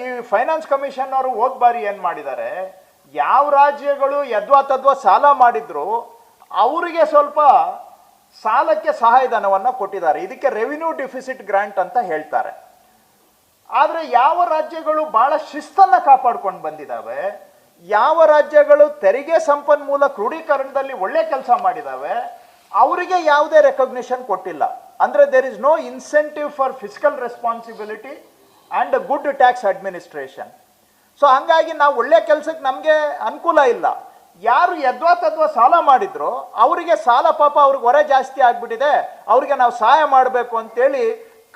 ಈ finance commission ಅವರು ಹೋದ್ ಬಾರಿ ಏನ್ ಮಾಡಿದ್ದಾರೆ ಯಾವ ರಾಜ್ಯಗಳು ಯದ್ವಾ ತದ್ವಾ ಸಾಲ ಮಾಡಿದ್ರು, ಅವರಿಗೆ ಸ್ವಲ್ಪ ಸಾಲಕ್ಕೆ ಸಹಾಯಧನವನ್ನ ಕೊಟ್ಟಿದ್ದಾರೆ. ಇದಕ್ಕೆ ರೆವಿನ್ಯೂ ಡಿಫಿಸಿಟ್ ಗ್ರಾಂಟ್ ಅಂತ ಹೇಳ್ತಾರೆ. ಆದ್ರೆ ಯಾವ ರಾಜ್ಯಗಳು ಬಹಳ ಶಿಸ್ತನ್ನ ಕಾಪಾಡ್ಕೊಂಡು ಬಂದಿದ್ದಾವೆ ಯಾವ ರಾಜ್ಯಗಳು ತೆರಿಗೆ ಸಂಪನ್ಮೂಲ ಕ್ರೋಢೀಕರಣದಲ್ಲಿ ಒಳ್ಳೆ ಕೆಲಸ ಮಾಡಿದಾವೆ? ಅವರಿಗೆ ಯಾವುದೇ ರೆಕಗ್ನಿಷನ್ ಕೊಟ್ಟಿಲ್ಲ. ಅಂದ್ರೆ there is no incentive for fiscal responsibility and good tax administration so ಹಂಗಾಗಿ ನಾವು ಒಳ್ಳೆ ಕೆಲಸಕ್ಕೆ ನಮಗೆ ಅನುಕೂಲ ಇಲ್ಲ. ಯಾರು ಯದ್ವಾ ತದ್ವಾ ಸಾಲ ಮಾಡಿದ್ರು, ಅವರಿಗೆ ಸಾಲ ಪಾಪ ಅವ್ರಿಗೆ ಹೊರೆ ಜಾಸ್ತಿ ಆಗಿಬಿಟ್ಟಿದೆ, ಅವ್ರಿಗೆ ನಾವು ಸಹಾಯ ಮಾಡಬೇಕು ಅಂತೇಳಿ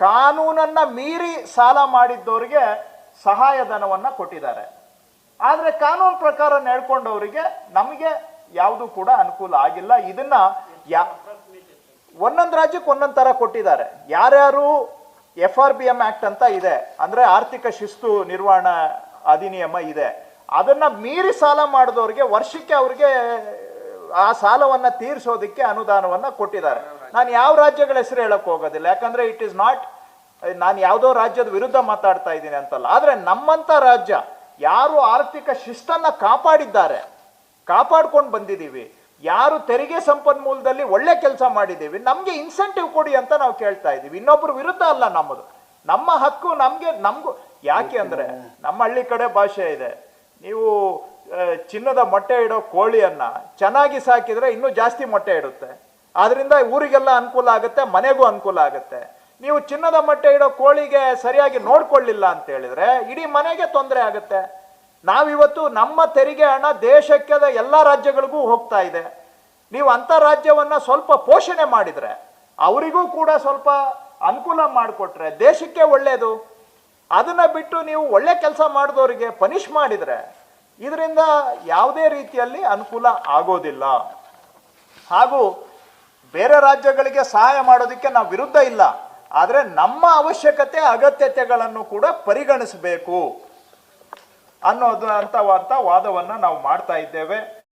ಕಾನೂನನ್ನು ಮೀರಿ ಸಾಲ ಮಾಡಿದ್ದವರಿಗೆ ಸಹಾಯಧನವನ್ನ ಕೊಟ್ಟಿದ್ದಾರೆ. ಆದರೆ ಕಾನೂನು ಪ್ರಕಾರ ನಡ್ಕೊಂಡವರಿಗೆ ನಮಗೆ ಯಾವುದು ಕೂಡ ಅನುಕೂಲ ಆಗಿಲ್ಲ. ಇದನ್ನ ಯಾ ಒಂದೊಂದು ರಾಜ್ಯಕ್ಕೆ ಒಂದೊಂದು ಥರ ಕೊಟ್ಟಿದ್ದಾರೆ. ಯಾರ್ಯಾರು F R B M act ಅಂತ ಇದೆ. ಅಂದ್ರೆ ಆರ್ಥಿಕ ಶಿಸ್ತು ನಿರ್ವಹಣಾ ಅಧಿನಿಯಮ ಇದೆ. ಅದನ್ನ ಮೀರಿ ಸಾಲ ಮಾಡಿದವ್ರಿಗೆ ವರ್ಷಕ್ಕೆ ಅವ್ರಿಗೆ, ಆ ಸಾಲವನ್ನ ತೀರಿಸೋದಕ್ಕೆ ಅನುದಾನವನ್ನ ಕೊಟ್ಟಿದ್ದಾರೆ. ನಾನು ಯಾವ ರಾಜ್ಯಗಳ ಹೆಸರು ಹೇಳಕ್ ಹೋಗೋದಿಲ್ಲ. ಯಾಕಂದ್ರೆ ಇಟ್ ಇಸ್ ನಾಟ್ ನಾನು ಯಾವುದೋ ರಾಜ್ಯದ ವಿರುದ್ಧ ಮಾತಾಡ್ತಾ ಇದ್ದೀನಿ ಅಂತಲ್ಲ. ಆದ್ರೆ ನಮ್ಮಂತ ರಾಜ್ಯ ಯಾರು ಆರ್ಥಿಕ ಶಿಸ್ತನ್ನ ಕಾಪಾಡಿದ್ದಾರೆ, ಕಾಪಾಡ್ಕೊಂಡು ಬಂದಿದ್ದೀವಿ. ಯಾರು ತೆರಿಗೆ ಸಂಪನ್ಮೂಲದಲ್ಲಿ ಒಳ್ಳೆ ಕೆಲಸ ಮಾಡಿದ್ದೀವಿ ನಮಗೆ ಇನ್ಸೆಂಟಿವ್ ಕೊಡಿ ಅಂತ ನಾವು ಕೇಳ್ತಾ ಇದ್ದೀವಿ. ಇನ್ನೊಬ್ಬರು ವಿರುದ್ಧ ಅಲ್ಲ ನಮ್ಮದು. ನಮ್ಮ ಹಕ್ಕು ನಮಗೆ ನಮಗೂ ಯಾಕೆ ಅಂದರೆ ನಮ್ಮ ಹಳ್ಳಿ ಕಡೆ ಭಾಷೆ ಇದೆ. ನೀವು ಚಿನ್ನದ ಮೊಟ್ಟೆ ಇಡೋ ಕೋಳಿಯನ್ನ ಚೆನ್ನಾಗಿ ಸಾಕಿದ್ರೆ ಇನ್ನೂ ಜಾಸ್ತಿ ಮೊಟ್ಟೆ ಇಡುತ್ತೆ. ಆದ್ರಿಂದ ಊರಿಗೆಲ್ಲ ಅನುಕೂಲ ಆಗುತ್ತೆ ಮನೆಗೂ ಅನುಕೂಲ ಆಗುತ್ತೆ. ನೀವು ಚಿನ್ನದ ಮೊಟ್ಟೆ ಇಡೋ ಕೋಳಿಗೆ ಸರಿಯಾಗಿ ನೋಡ್ಕೊಳ್ಳಿಲ್ಲ ಅಂತ ಹೇಳಿದ್ರೆ ಇಡೀ ಮನೆಗೆ ತೊಂದರೆ ಆಗುತ್ತೆ. ನಾವಿವತ್ತು ನಮ್ಮ ತೆರಿಗೆ ಹಣ ದೇಶಕ್ಕೆ ಎಲ್ಲ ರಾಜ್ಯಗಳಿಗೂ ಹೋಗ್ತಾ ಇದೆ. ನೀವು ಅಂತ ರಾಜ್ಯವನ್ನ ಸ್ವಲ್ಪ ಪೋಷಣೆ ಮಾಡಿದ್ರೆ ಅವರಿಗೂ ಕೂಡ ಸ್ವಲ್ಪ ಅನುಕೂಲ ಮಾಡಿಕೊಟ್ರೆ ದೇಶಕ್ಕೆ ಒಳ್ಳೆಯದು ಅದನ್ನ ಬಿಟ್ಟು ನೀವು ಒಳ್ಳೆ ಕೆಲಸ ಮಾಡಿದವರಿಗೆ ಪನಿಷ್ ಮಾಡಿದ್ರೆ ಇದರಿಂದ ಯಾವುದೇ ರೀತಿಯಲ್ಲಿ ಅನುಕೂಲ ಆಗೋದಿಲ್ಲ. ಹಾಗೂ ಬೇರೆ ರಾಜ್ಯಗಳಿಗೆ ಸಹಾಯ ಮಾಡೋದಕ್ಕೆ ನಾವು ವಿರುದ್ಧ ಇಲ್ಲ. ಆದರೆ ನಮ್ಮ ಅವಶ್ಯಕತೆ ಅಗತ್ಯತೆಗಳನ್ನು ಕೂಡ ಪರಿಗಣಿಸಬೇಕು. ಅನ್ನೋದು ಅಂತ ವಾದವನ್ನ ನಾವು ಮಾಡ್ತಾ ಇದ್ದೇವೆ.